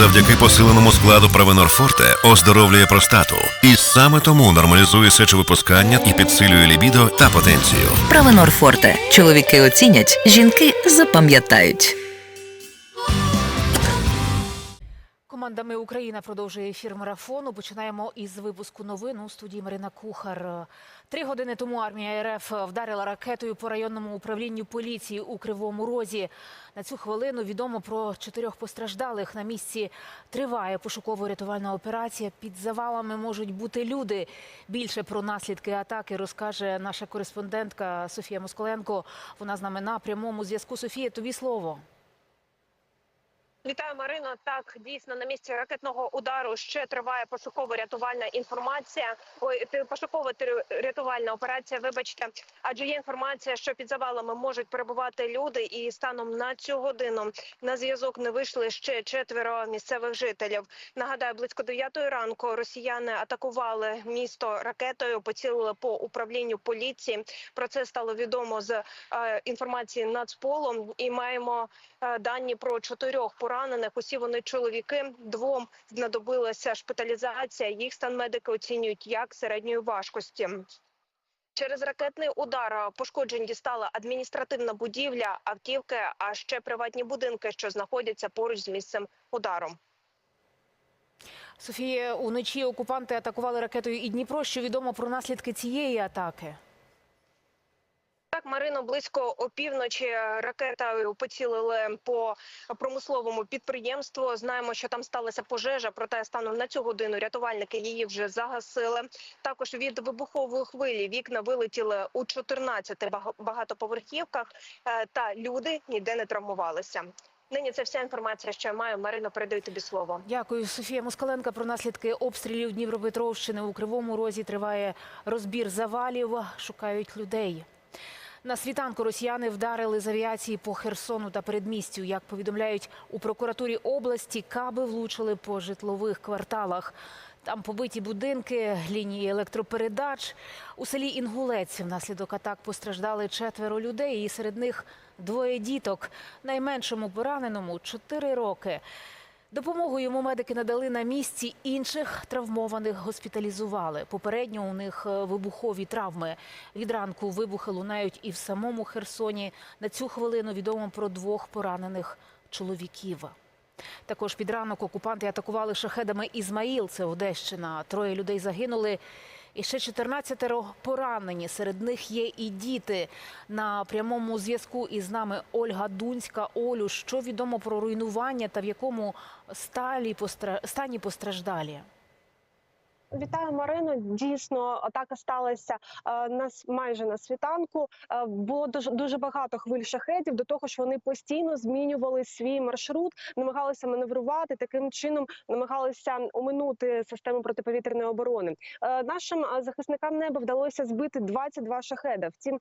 завдяки посиленому складу Правенор Форте оздоровлює простату. І саме тому нормалізує сечовипускання і підсилює лібідо та потенцію. Правенор Форте. Чоловіки оцінять, жінки запам'ятають. Команда Ми Україна продовжує ефір марафону. Починаємо із випуску новин у студії Марина Кухар. Три години тому армія РФ вдарила ракетою по районному управлінню поліції у Кривому Розі. На цю хвилину відомо про чотирьох постраждалих. На місці триває пошуково-рятувальна операція. Під завалами можуть бути люди. Більше про наслідки атаки розкаже наша кореспондентка Софія Москаленко. Вона з нами на прямому зв'язку. Софія, тобі слово. Вітаю, Марино. Так, дійсно на місці ракетного удару ще триває пошуково-рятувальна інформація. Ой, ти- пошуково-рятувальна операція. Вибачте, адже є інформація, що під завалами можуть перебувати люди, і станом на цю годину на зв'язок не вийшли ще четверо місцевих жителів. Нагадаю, близько 9 ранку росіяни атакували місто ракетою, поцілили по управлінню поліції. Про це стало відомо з е, інформації Нацполу. І маємо е, дані про чотирьох поранених. Усі вони чоловіки. Двом знадобилася шпиталізація. Їх стан медики оцінюють як середньої важкості. Через ракетний удар пошкоджень дістала адміністративна будівля, автівки, а ще приватні будинки, що знаходяться поруч з місцем удару. Софія, уночі окупанти атакували ракетою і Дніпро. Що відомо про наслідки цієї атаки? Так, Марино, близько опівночі ракетою поцілили по промисловому підприємству. Знаємо, що там сталася пожежа, проте станом на цю годину рятувальники її вже загасили. Також від вибухової хвилі вікна вилетіли у 14 бага- багатоповерхівках, е, та люди ніде не травмувалися. Нині це вся інформація, що я маю. Марино, передаю тобі слово. Дякую, Софія Москаленка. Про наслідки обстрілів Дніпропетровщини у Кривому Розі триває розбір завалів. Шукають людей. На світанку росіяни вдарили з авіації по Херсону та передмістю. Як повідомляють у прокуратурі області, каби влучили по житлових кварталах. Там побиті будинки, лінії електропередач. У селі Інгулець внаслідок атак постраждали четверо людей, і серед них двоє діток. Найменшому пораненому 4 роки. Допомогу йому медики надали на місці. Інших травмованих госпіталізували. Попередньо у них е, вибухові травми. Від ранку вибухи лунають і в самому Херсоні. На цю хвилину відомо про двох поранених чоловіків. Також під ранок окупанти атакували шахедами Ізмаїл, це Одещина. Троє людей загинули. І ще 14 поранені. Серед них є і діти. На прямому зв'язку із нами Ольга Дунська. Олю, що відомо про руйнування та в якому сталі стані постраждалі? Вітаю, Марино. Дійсно, атака сталася е, на майже на світанку. Е, було дуже дуже багато хвиль шахетів. До того ж, вони постійно змінювали свій маршрут, намагалися маневрувати таким чином, намагалися оминути систему протиповітряної оборони. Е, нашим захисникам неба вдалося збити 22 шахеда. Втім,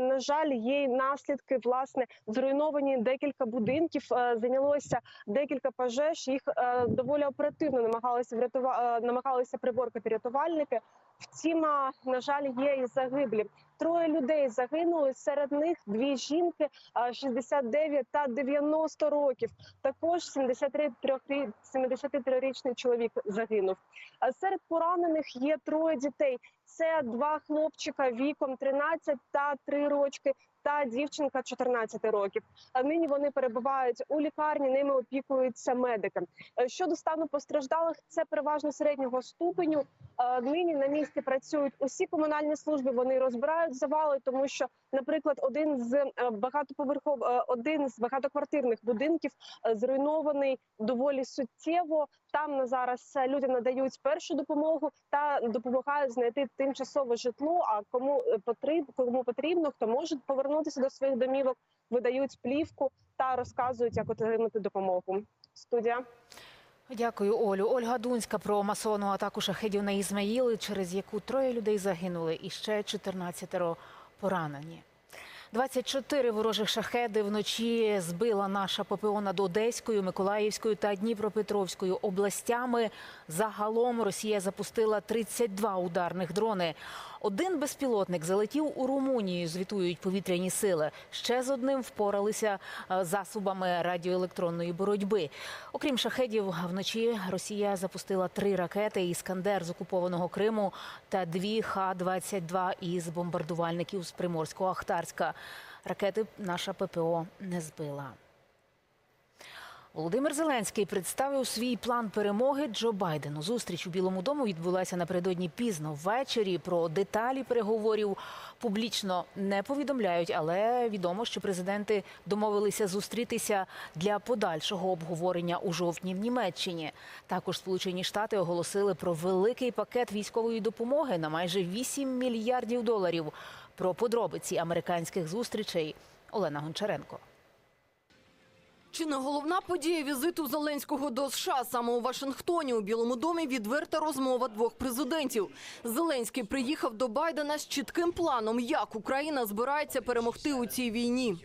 на жаль, є наслідки. Власне, зруйновані декілька будинків. Зайнялося декілька пожеж. Їх доволі оперативно намагалися врятувати, намагалися приборкати рятувальники. Втім, на жаль, є і загиблі. Троє людей загинули. Серед них дві жінки, а, 69 та 90 років. Також 73-річний 73-річний чоловік загинув. Серед поранених є троє дітей. Це два хлопчика віком 13 та 3 рочки. Та дівчинка 14 років. Нині вони перебувають у лікарні. Ними опікуються медики. Е, Щодо стану постраждалих, це переважно середнього ступеню. Нині на місці працюють усі комунальні служби. Вони розбирають завали, тому що, наприклад, один з е, багатоповерхов, е, один з багатоквартирних будинків е, зруйнований доволі суттєво. Там на зараз людям надають першу допомогу та допомагають знайти тимчасове житло. А кому е, потріб, кому потрібно, хто може повернутися до своїх домівок, видають плівку та розказують, як отримати допомогу. Студія. Дякую, Олю. Ольга Дунська про масовану атаку шахедів на Ізмаїли, через яку троє людей загинули і ще 14 поранені. 24 ворожих шахеди вночі збила наша ППО над Одеською, Миколаївською та Дніпропетровською областями. Загалом Росія запустила 32 ударних дрони. Один безпілотник залетів у Румунію, звітують повітряні сили. Ще з одним впоралися е, засобами радіоелектронної боротьби. Окрім шахедів, вночі Росія запустила три ракети «Іскандер» з окупованого Криму та дві Х-22 із бомбардувальників з Приморського Ахтарська. Ракети наша ППО не збила. Володимир Зеленський представив свій план перемоги Джо Байдену. Зустріч у Білому дому відбулася напередодні пізно ввечері. Про деталі переговорів публічно не повідомляють, але відомо, що президенти домовилися зустрітися для подальшого обговорення у жовтні в Німеччині. Також Сполучені Штати оголосили про великий пакет військової допомоги на майже 8 мільярдів доларів. Про подробиці американських зустрічей Олена Гончаренко. Чи не головна подія візиту Зеленського до США саме у Вашингтоні у Білому домі відверта розмова двох президентів. Зеленський приїхав до Байдена з чітким планом, як Україна збирається перемогти у цій війні.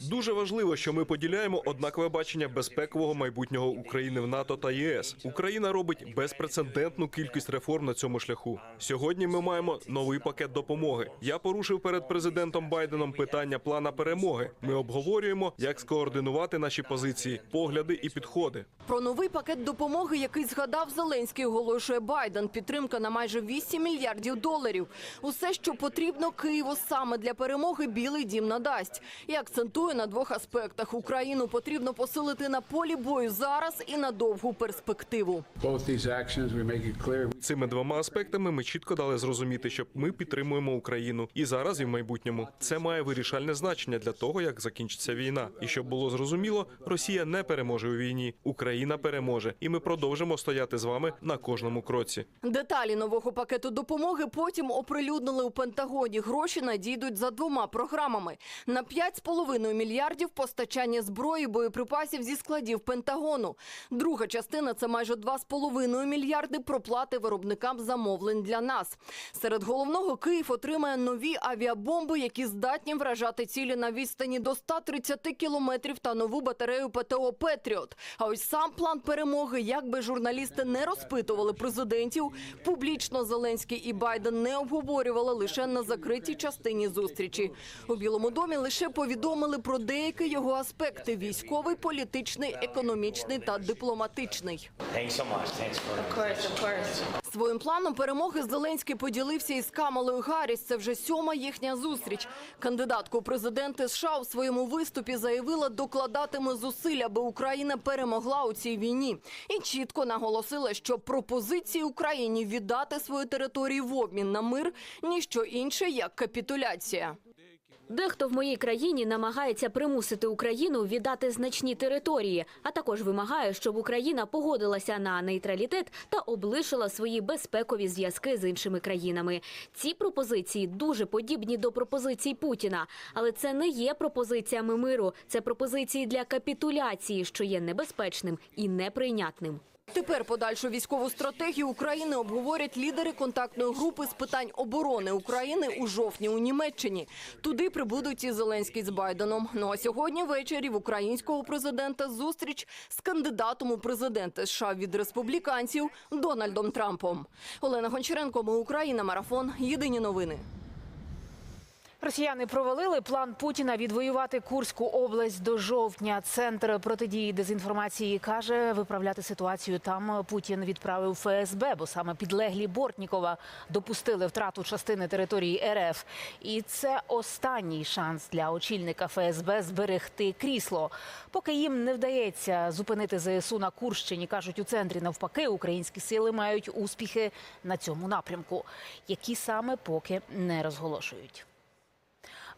Дуже важливо, що ми поділяємо однакове бачення безпекового майбутнього України в НАТО та ЄС. Україна робить безпрецедентну кількість реформ на цьому шляху. Сьогодні ми маємо новий пакет допомоги. Я порушив перед президентом Байденом питання плана перемоги. Ми обговорюємо, як скоординувати наші позиції, погляди і підходи. Про новий пакет допомоги, який згадав Зеленський, оголошує Байден. Підтримка на майже 8 мільярдів доларів. Усе, що потрібно Києву саме для перемоги, Білий Дім надасть. І акцентує на двох аспектах: Україну потрібно посилити на полі бою зараз і на довгу перспективу. Цими двома аспектами ми чітко дали зрозуміти, що ми підтримуємо Україну і зараз, і в майбутньому. Це має вирішальне значення для того, як закінчиться війна. І щоб було зрозуміло, Росія не переможе у війні, Україна переможе, і ми продовжимо стояти з вами на кожному кроці. Деталі нового пакету допомоги потім оприлюднили у Пентагоні. Гроші надійдуть за двома програмами: на 5,5 мільярдів постачання зброї, боєприпасів зі складів Пентагону. Друга частина це майже 2,5 мільярди проплати виробникам замовлень для нас. Серед головного Київ отримає нові авіабомби, які здатні вражати цілі на відстані до 130 кілометрів та нову батарею ПТО Петріот. А ось сам план перемоги, як би журналісти не розпитували президентів, публічно Зеленський і Байден не обговорювали лише на закритій частині зустрічі. У Білому домі лише повідомили про деякі його аспекти: військовий, політичний, економічний та дипломатичний. Своїм планом перемоги Зеленський поділився із Камалою Гарріс. Це вже сьома їхня зустріч. Кандидатка у президенти США у своєму виступі заявила, докладатиме зусиль, аби Україна перемогла у цій війні, і чітко наголосила, що пропозиції Україні віддати свою територію в обмін на мир ніщо інше як капітуляція. Дехто в моїй країні намагається примусити Україну віддати значні території, а також вимагає, щоб Україна погодилася на нейтралітет та облишила свої безпекові зв'язки з іншими країнами. Ці пропозиції дуже подібні до пропозицій Путіна, але це не є пропозиціями миру, це пропозиції для капітуляції, що є небезпечним і неприйнятним. Тепер подальшу військову стратегію України обговорять лідери контактної групи з питань оборони України у жовтні у Німеччині. Туди прибудуть і Зеленський з Байденом. Ну а сьогодні ввечері в українського президента зустріч з кандидатом у президенти США від республіканців Дональдом Трампом. Олена Гончаренко, ми Україна, марафон. Єдині новини. Росіяни провалили план Путіна відвоювати Курську область до жовтня. Центр протидії дезінформації каже, виправляти ситуацію там Путін відправив ФСБ, бо саме підлеглі Бортнікова допустили втрату частини території РФ. І це останній шанс для очільника ФСБ зберегти крісло. Поки їм не вдається зупинити ЗСУ на Курщині, кажуть у центрі навпаки, українські сили мають успіхи на цьому напрямку, які саме поки не розголошують.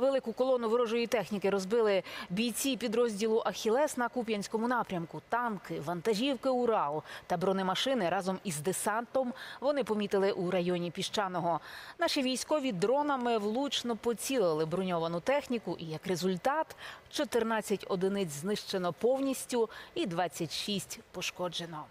Велику колону ворожої техніки розбили бійці підрозділу Ахілес на Куп'янському напрямку. Танки, вантажівки Урал та бронемашини разом із десантом вони помітили у районі піщаного. Наші військові дронами влучно поцілили броньовану техніку, і як результат 14 одиниць знищено повністю і 26 пошкоджено.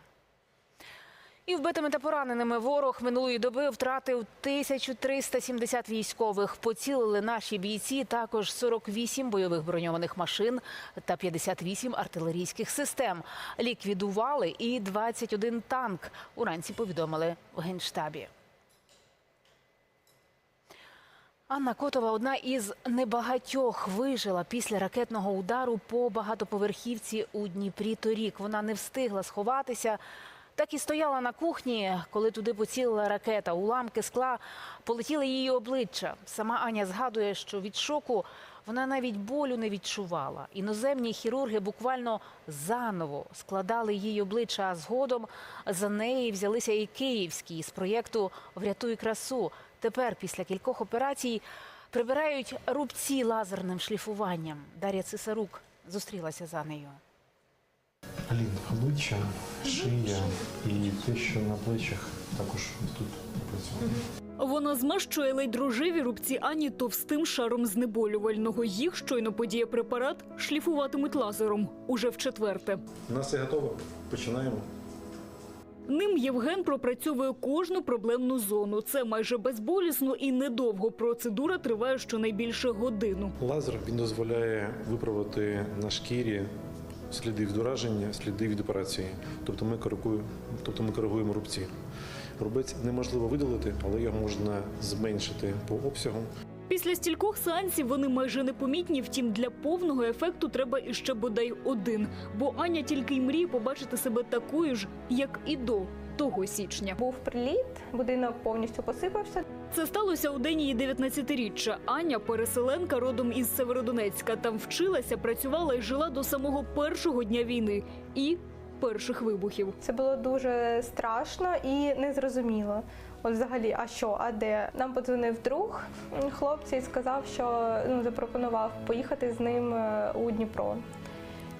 І вбитими та пораненими ворог минулої доби втратив 1370 військових. Поцілили наші бійці також 48 бойових броньованих машин та 58 артилерійських систем. Ліквідували і 21 танк. Уранці повідомили в генштабі. Анна Котова одна із небагатьох вижила після ракетного удару по багатоповерхівці у Дніпрі торік. Вона не встигла сховатися. Так і стояла на кухні, коли туди поцілила ракета. Уламки скла полетіли її обличчя. Сама Аня згадує, що від шоку вона навіть болю не відчувала. Іноземні хірурги буквально заново складали її обличчя, а згодом за неї взялися і київські з проєкту Врятуй красу. Тепер, після кількох операцій, прибирають рубці лазерним шліфуванням. Дар'я Цисарук зустрілася за нею. Алін, обличчя, шия і те, що на плечах також тут працює. Вона змащує ледь рожеві рубці Ані товстим шаром знеболювального. Їх щойно подіє препарат шліфуватимуть лазером уже в четверте. У нас все готово. Починаємо. Ним Євген пропрацьовує кожну проблемну зону. Це майже безболісно і недовго. Процедура триває щонайбільше годину. Лазер він дозволяє виправити на шкірі сліди від ураження, сліди від операції. Тобто ми коригуємо, тобто ми коригуємо рубці. Рубець неможливо видалити, але його можна зменшити по обсягу. Після стількох сеансів вони майже непомітні. Втім, для повного ефекту треба іще бодай один. Бо Аня тільки й мріє побачити себе такою ж, як і до того січня. Був приліт, будинок повністю посипався. Це сталося у день її 19-річчя. Аня, переселенка родом із Северодонецька. Там вчилася, працювала і жила до самого першого дня війни і перших вибухів. Це було дуже страшно і незрозуміло. От взагалі, а що, а де? Нам подзвонив друг хлопця і сказав, що ну, запропонував поїхати з ним е, у Дніпро.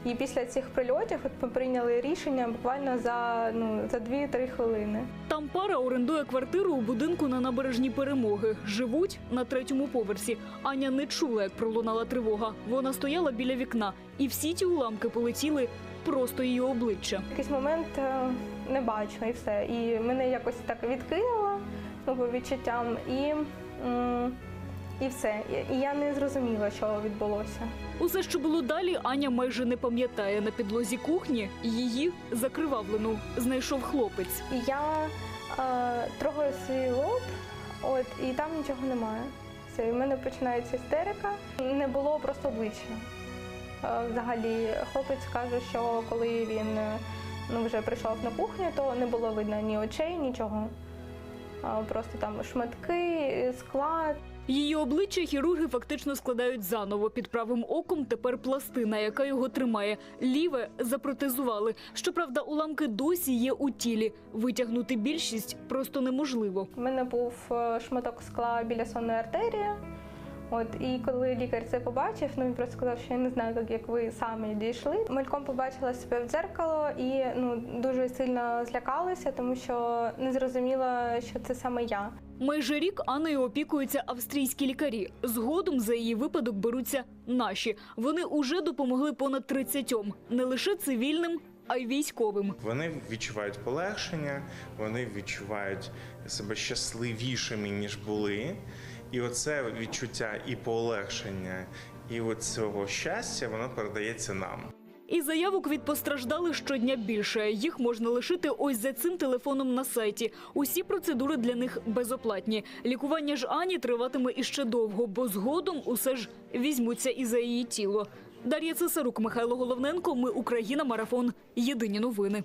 І після цих прильотів от ми прийняли рішення буквально за ну за 2-3 хвилини. Там пара орендує квартиру у будинку на набережній перемоги. Живуть на третьому поверсі. Аня не чула, як пролунала тривога. Вона стояла біля вікна, і всі ті уламки полетіли просто її обличчя. Якийсь момент е, не бачу і все. І мене якось так відкинуло ну, по відчуттям, і, м, і все. І- я не зрозуміла, що відбулося. Усе, що було далі, Аня майже не пам'ятає. На підлозі кухні її закривавлену знайшов хлопець. Я е, трогаю свій лоб, от, і там нічого немає. Все, і в мене починається істерика. Не було просто обличчя. Е, взагалі, хлопець каже, що коли він е, ну, вже прийшов на кухню, то не було видно ні очей, нічого. Просто там шматки, скла, Її обличчя хірурги фактично складають заново. Під правим оком тепер пластина, яка його тримає. Ліве запротезували. Щоправда, уламки досі є у тілі. Витягнути більшість просто неможливо. У мене був е, шматок скла біля сонної артерії. От і коли лікар це побачив, ну він просто сказав, що я не знаю, як, як ви самі дійшли. Мальком побачила себе в дзеркало і ну дуже сильно злякалася, тому що не зрозуміла, що це саме я. Майже рік Анною опікуються австрійські лікарі. Згодом за її випадок беруться наші. Вони уже допомогли понад 30 не лише цивільним, а й військовим. Вони відчувають полегшення, вони відчувають себе щасливішими ніж були. І оце відчуття і полегшення, і от цього щастя воно передається нам. І заявок від постраждалих щодня більше. Їх можна лишити ось за цим телефоном на сайті. Усі процедури для них безоплатні. Лікування ж Ані триватиме іще довго, бо згодом усе ж візьмуться і за її тіло. Дар'я Цесарук, Михайло Головненко. Ми Україна. Марафон. Єдині новини.